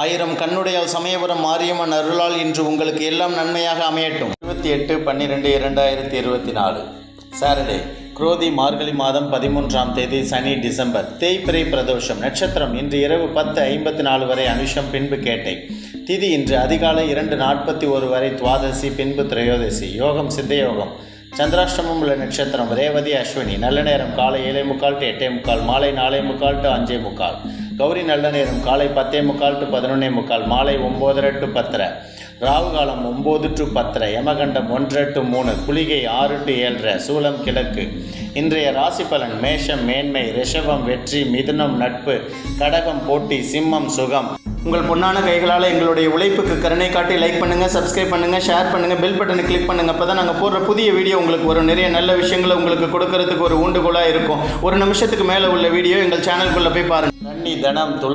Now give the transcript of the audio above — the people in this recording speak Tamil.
ஆயிரம் கண்ணுடையால் சமயபுரம் மாரியம்மன் அருளால் இன்று உங்களுக்கு எல்லாம் நன்மையாக அமையட்டும். இருபத்தி எட்டு பன்னிரெண்டு இரண்டாயிரத்தி இருபத்தி நாலு சாட்டர்டே குரோதி மார்கழி மாதம் பதிமூன்றாம் தேதி சனி டிசம்பர். தேய்பிரை பிரதோஷம் நட்சத்திரம் இன்று இரவு பத்து ஐம்பத்தி நாலு வரை அனுஷம் பின்பு கேட்டை. திதி இன்று அதிகாலை இரண்டு நாற்பத்தி ஒரு வரை துவாதசி பின்பு திரையோதசி. யோகம் சித்த யோகம் சந்திராஷ்டமம் உள்ள நட்சத்திரம் ரேவதி அஸ்வினி. நல்ல நேரம் காலை ஏழை முக்கால் டு எட்டே முக்கால் மாலை நாலே முக்கால் டு அஞ்சே முக்கால். கௌரி நல்ல நேரம். காலை பத்தே முக்கால் டு பதினொன்னே முக்கால். மாலை ஒம்போதரை டு பத்தரை. ராகு காலம் ஒம்பது டு பத்தரை. யமகண்டம் ஒன்றரை டு மூணு. குளிகை ஆறு டு ஏழரை. சூலம் கிழக்கு. இன்றைய ராசி பலன் மேஷம் மேன்மை ரிஷபம் வெற்றி மிதுனம் நட்பு கடகம் போட்டி சிம்மம் சுகம். உங்கள் பொன்னான கைகளால் எங்களுடைய உழைப்புக்கு கருணை காட்டி லைக் பண்ணுங்கள் சப்ஸ்கிரைப் பண்ணுங்கள் ஷேர் பண்ணுங்கள் பெல் பட்டனை கிளிக் பண்ணுங்கள் அப்போ தான் நாங்கள் போடுற புதிய வீடியோ உங்களுக்கு ஒரு நிறைய நல்ல விஷயங்களை உங்களுக்கு கொடுக்கறதுக்கு ஒரு ஊண்டுகோலாக இருக்கும். ஒரு நிமிஷத்துக்கு மேலே உள்ள வீடியோ எங்கள் சேனலுக்குள்ளே போய் பாருங்கள் தண்ணி தனம் துள